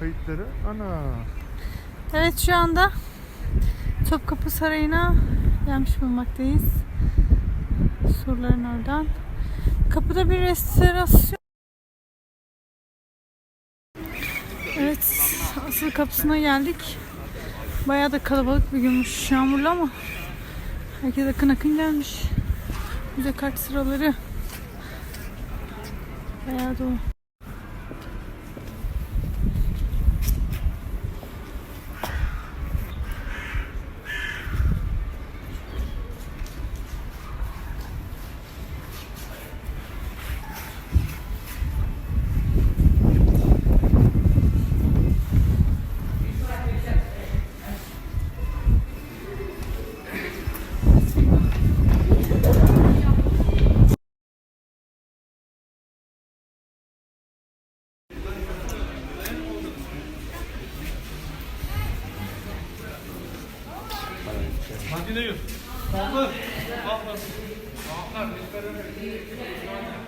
kayıtları. Ana. Evet şu anda Topkapı Sarayı'na gelmiş bulunmaktayız. Surların oradan. Kapıda bir restorasyon. Evet asıl kapısına geldik. Bayağı da kalabalık bir günmüş. Yağmurlu ama herkes akın akın gelmiş. Müze kart sıraları. Bayağı dolu. Hadi ne yiyorsun? Kaldır. Kaldır. Kaldır.